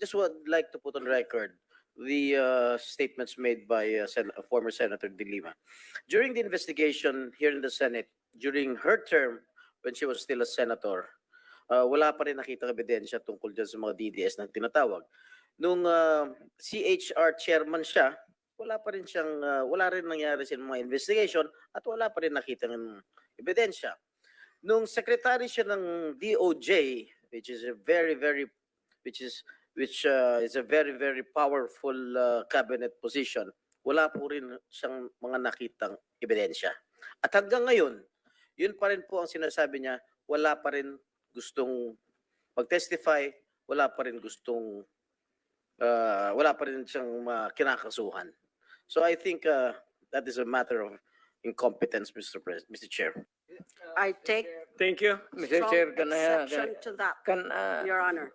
just would like to put on record the uh, statements made by uh, Sen- former Senator De Lima. During the investigation here in the Senate, during her term, when she was still a senator, uh, wala pa rin nakita ebidensya tungkol dyan sa mga DDS na tinatawag. Nung uh, CHR chairman siya, wala pa rin siyang, uh, wala rin nangyari sa mga investigation at wala pa rin nakita ng ebidensya. Nung secretary siya ng DOJ, which is a very, very, which is which uh, is a very, very powerful uh, cabinet position, wala po rin siyang mga nakitang ebidensya. At hanggang ngayon, yun pa rin po ang sinasabi niya, wala pa rin gustong mag-testify, wala pa rin gustong, uh, wala pa rin siyang uh, kinakasuhan. So I think uh, that is a matter of incompetence, Mr. Pres- Mr. Chair. I take Thank you. Mr. Chair, can I, uh, exception to that, can, uh, Your Honor.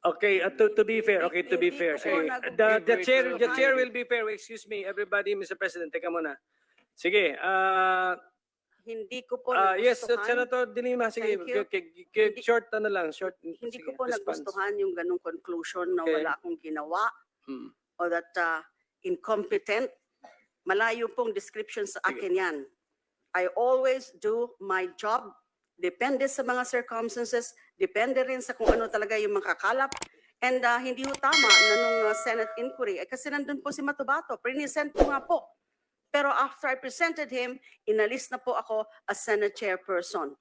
Okay, uh, to, to be fair, okay, to be fair. Sige. The, the chair, the chair will be fair. Excuse me, everybody, Mr. President, teka muna. Sige, uh, Hindi ko po uh, yes, nagustuhan. Senator De Lima, sige, Thank you. Hindi- short ano lang, short. Hindi sige, ko po response. nagustuhan yung ganong conclusion na Okay. wala akong ginawa Hmm. o that uh, incompetent. Malayo pong description sa akin yan. I always do my job. Depende sa mga circumstances. Depende rin sa kung ano talaga yung makakalap. And uh, hindi ho tama na nung uh, Senate inquiry. Eh, kasi nandun po si Matubato. Present ko nga po. Pero after I presented him, inalis na po ako as Senate chairperson.